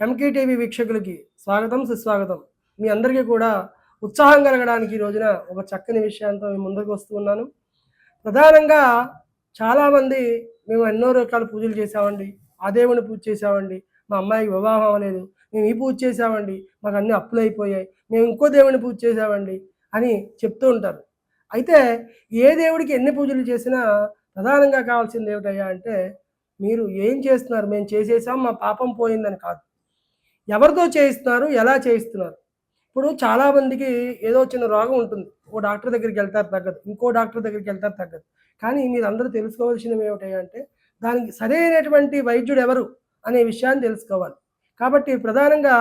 MKTV వీక్షకులకి స్వాగతం సుస్వాగతం. మీ అందరికీ కూడా ఉత్సాహం కలగడానికి ఈ రోజున ఒక చక్కని విషయంతో మేము ముందుకు వస్తూ ఉన్నాను. ప్రధానంగా చాలామంది మేము ఎన్నో రకాల పూజలు చేసామండి ఆ దేవుని పూజ చేసామండి మా అమ్మాయికి వివాహం అవ్వలేదు. మేము ఈ పూజ చేసామండి మాకు అన్నీ అప్పులు అయిపోయాయి. మేము ఇంకో దేవుని పూజ చేసామండి అని చెప్తూ ఉంటారు. అయితే ఏ దేవుడికి ఎన్ని పూజలు చేసినా ప్రధానంగా కావాల్సింది ఏమిటయ్యా అంటే మీరు ఏం చేస్తున్నారు? మేము చేసేసాం మా పాపం పోయిందని కాదు. ఎవరితో చేయిస్తున్నారు ఎలా చేయిస్తున్నారు. ఇప్పుడు చాలామందికి ఏదో చిన్న రోగం ఉంటుంది. ఓ డాక్టర్ దగ్గరికి వెళ్తారు తగ్గదు ఇంకో డాక్టర్ దగ్గరికి వెళ్తారు తగ్గదు. కానీ మీరు అందరూ తెలుసుకోవాల్సినవి ఏమిటంటే దానికి సరైనటువంటి వైద్యుడు ఎవరు అనే విషయాన్ని తెలుసుకోవాలి. కాబట్టి ప్రధానంగా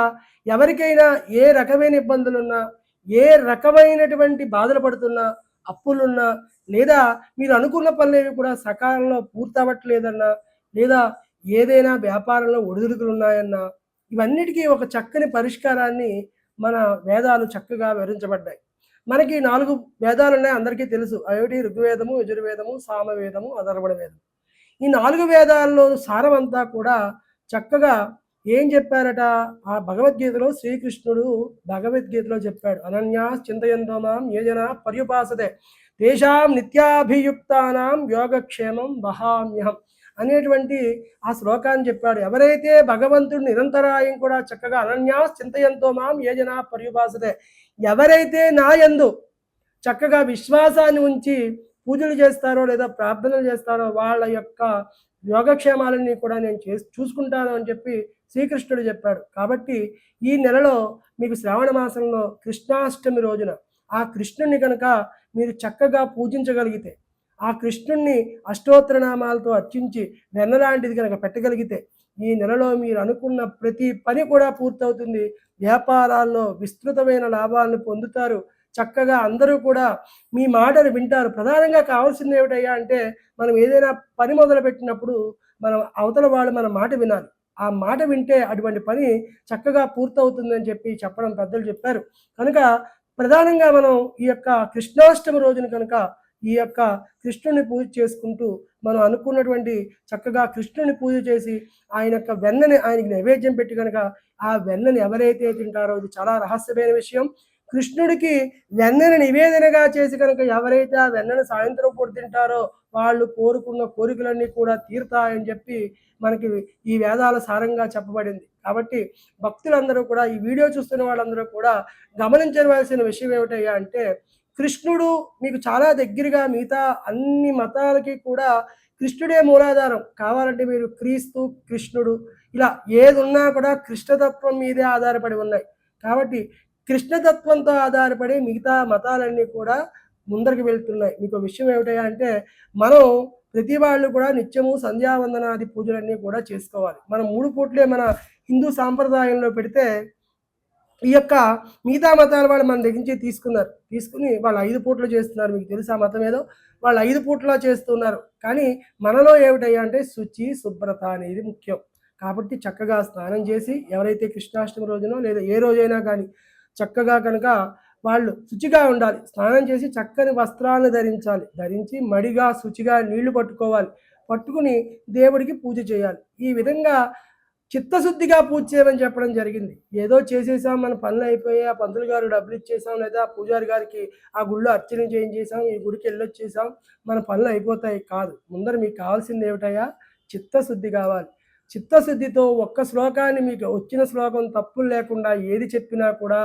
ఎవరికైనా ఏ రకమైన ఇబ్బందులున్నా ఏ రకమైనటువంటి బాధలు పడుతున్నా అప్పులున్నా లేదా మీరు అనుకున్న పనులేవి కూడా సకాలంలో పూర్తవ్వట్లేదన్నా లేదా ఏదైనా వ్యాపారంలో ఒడిదుడుకులు ఉన్నాయన్నా ఇవన్నిటికీ ఒక చక్కని పరిష్కారాన్ని మన వేదాలు చక్కగా వివరించబడ్డాయి. మనకి నాలుగు వేదాలు ఉన్నాయి అందరికీ తెలుసు. అయోటి ఋగ్వేదము యజుర్వేదము సామవేదము అధర్వణ వేదం. ఈ నాలుగు వేదాల్లో సారం అంతా కూడా చక్కగా ఏం చెప్పారట? ఆ భగవద్గీతలో శ్రీకృష్ణుడు భగవద్గీతలో చెప్పాడు. అనన్యా చింతయంతోమాం యోజన ఏ జన పర్యుపాసతే. తేషాం నిత్యాభియుక్తానాం యోగక్షేమం వహామ్యహం. అనేటువంటి ఆ శ్లోకాన్ని చెప్పాడు. ఎవరైతే భగవంతుడు నిరంతరాయం కూడా చక్కగా అనన్యా చింతయంతో మాం ఏ జన ఎవరైతే నా యందు చక్కగా విశ్వాసాన్ని ఉంచి పూజలు చేస్తారో లేదా ప్రార్థనలు చేస్తారో వాళ్ళ యొక్క యోగక్షేమాలన్నీ కూడా నేను చే చూసుకుంటాను అని చెప్పి శ్రీకృష్ణుడు చెప్పాడు. కాబట్టి ఈ నెలలో మీకు శ్రావణ మాసంలో కృష్ణాష్టమి రోజున ఆ కృష్ణుడిని కనుక మీరు చక్కగా పూజించగలిగితే ఆ కృష్ణుణ్ణి అష్టోత్తరనామాలతో అర్చించి వెన్నలాంటిది కనుక పెట్టగలిగితే ఈ నెలలో మీరు అనుకున్న ప్రతి పని కూడా పూర్తవుతుంది. వ్యాపారాల్లో విస్తృతమైన లాభాలను పొందుతారు. చక్కగా అందరూ కూడా మీ మాటలు వింటారు. ప్రధానంగా కావాల్సింది ఏమిటయ్యా అంటే మనం ఏదైనా పని మొదలు పెట్టినప్పుడు మనం అవతల వాళ్ళు మన మాట వినాలి. ఆ మాట వింటే అటువంటి పని చక్కగా పూర్తవుతుందని చెప్పి చెప్పడం పెద్దలు చెప్పారు. కనుక ప్రధానంగా మనం ఈ యొక్క కృష్ణాష్టమి రోజున కనుక ఈ యొక్క కృష్ణుని పూజ చేసుకుంటూ మనం అనుకున్నటువంటి చక్కగా కృష్ణుని పూజ చేసి ఆయన యొక్క వెన్నని ఆయనకి నైవేద్యం పెట్టి కనుక ఆ వెన్నని ఎవరైతే తింటారో ఇది చాలా రహస్యమైన విషయం. కృష్ణుడికి వెన్నని నివేదనగా చేసి కనుక ఎవరైతే ఆ వెన్నను సాయంత్రం పూట తింటారో వాళ్ళు కోరుకున్న కోరికలన్నీ కూడా తీరుతాయని చెప్పి మనకి ఈ వేదాల సారంగా చెప్పబడింది. కాబట్టి భక్తులందరూ కూడా ఈ వీడియో చూస్తున్న వాళ్ళందరూ కూడా గమనించవలసిన విషయం ఏమిటయ్యా అంటే కృష్ణుడు మీకు చాలా దగ్గరగా మిగతా అన్ని మతాలకి కూడా కృష్ణుడే మూలాధారం. కావాలంటే మీరు క్రీస్తు కృష్ణుడు ఇలా ఏది ఉన్నా కూడా కృష్ణతత్వం మీదే ఆధారపడి ఉన్నాయి. కాబట్టి కృష్ణతత్వంతో ఆధారపడి మిగతా మతాలన్నీ కూడా ముందరికి వెళ్తున్నాయి. మీకు విషయం ఏమిటయ్యా అంటే మనం ప్రతి వాళ్ళు కూడా నిత్యము సంధ్యావందనాది పూజలన్నీ కూడా చేసుకోవాలి. మనం మూడు పూట్లే మన హిందూ సాంప్రదాయంలో పెడితే ఈ యొక్క మిగతా మతాల వాళ్ళు మన దగ్గర నుంచి తీసుకున్నారు. తీసుకుని వాళ్ళు ఐదు పూట్లు చేస్తున్నారు. మీకు తెలుసా మతం ఏదో? వాళ్ళు ఐదు పూట్లా చేస్తున్నారు. కానీ మనలో ఏమిటయ్యా అంటే శుచి శుభ్రత అనేది ముఖ్యం. కాబట్టి చక్కగా స్నానం చేసి ఎవరైతే కృష్ణాష్టమి రోజునో లేదా ఏ రోజైనా కానీ చక్కగా కనుక వాళ్ళు శుచిగా ఉండాలి. స్నానం చేసి చక్కని వస్త్రాలను ధరించాలి. ధరించి మడిగా శుచిగా నీళ్ళు పట్టుకోవాలి. పట్టుకుని దేవుడికి పూజ చేయాలి. ఈ విధంగా చిత్తశుద్ధిగా పూజ చేయమని చెప్పడం జరిగింది. ఏదో చేసేసాం మన పనులు అయిపోయాయి ఆ పంతులు గారు డబ్బులు ఇచ్చేసాం లేదా ఆ పూజారి గారికి ఆ గుళ్ళో అర్చన చేయించేసాం ఈ గుడికి వెళ్ళొచ్చేసాం మన పనులు అయిపోతాయి కాదు. ముందర మీకు కావాల్సింది ఏమిటయ్యా? చిత్తశుద్ధి కావాలి. చిత్తశుద్ధితో ఒక్క శ్లోకాన్ని మీకు వచ్చిన శ్లోకం తప్పులు లేకుండా ఏది చెప్పినా కూడా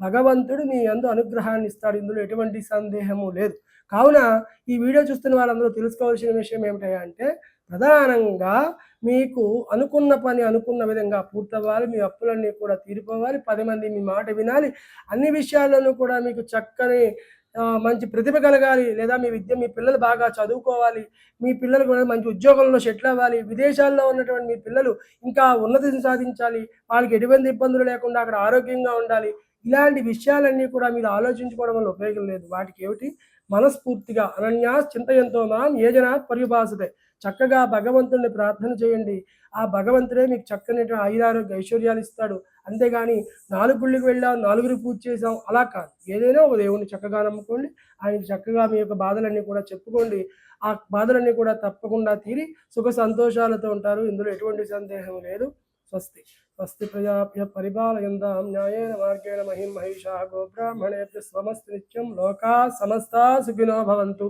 భగవంతుడు మీ అందు అనుగ్రహాన్ని ఇస్తాడు. ఇందులో ఎటువంటి సందేహము లేదు. కావున ఈ వీడియో చూస్తున్న వాళ్ళందరూ తెలుసుకోవాల్సిన విషయం ఏమిటయ్యా అంటే ప్రధానంగా మీకు అనుకున్న పని అనుకున్న విధంగా పూర్తవ్వాలి మీ అప్పులన్నీ కూడా తీరిపోవాలి పది మంది మీ మాట వినాలి అన్ని విషయాల్లోనూ కూడా మీకు చక్కని మంచి ప్రతిభ కలగాలి లేదా మీ విద్య మీ పిల్లలు బాగా చదువుకోవాలి మీ పిల్లలు కూడా మంచి ఉద్యోగంలో సెటిల్ అవ్వాలి విదేశాల్లో ఉన్నటువంటి మీ పిల్లలు ఇంకా ఉన్నతిని సాధించాలి వాళ్ళకి ఎటువంటి ఇబ్బందులు లేకుండా అక్కడ ఆరోగ్యంగా ఉండాలి. ఇలాంటి విషయాలన్నీ కూడా మీరు ఆలోచించుకోవడం వల్ల ఉపయోగం లేదు. వాటికి ఏమిటి? మనస్ఫూర్తిగా అనన్యా చింతయంతో మాం ఏజన పర్యుభాసతే చక్కగా భగవంతుడిని ప్రార్థన చేయండి. ఆ భగవంతుడే మీకు చక్కని ఐదారోగ్య ఐశ్వర్యాలు ఇస్తాడు. అంతేగాని నాలుగు గుళ్ళకి వెళ్ళాం నాలుగురు పూజ చేసాం అలా కాదు. ఏదైనా ఒక దేవుణ్ణి చక్కగా నమ్ముకోండి. ఆయనకి చక్కగా మీ యొక్క బాధలన్నీ కూడా చెప్పుకోండి. ఆ బాధలన్నీ కూడా తప్పకుండా తీరి సుఖ సంతోషాలతో ఉంటారు. ఇందులో ఎటువంటి సందేహం లేదు. స్వస్తి స్వస్తి ప్రజాభ్య పరిపాలయంతాం న్యాయేన మార్గేణ మహిం మహిషా గోబ్రాహ్మణేభ్య స్వమస్తి నిత్యం లోకా సమస్తా సుఖినో భవంతు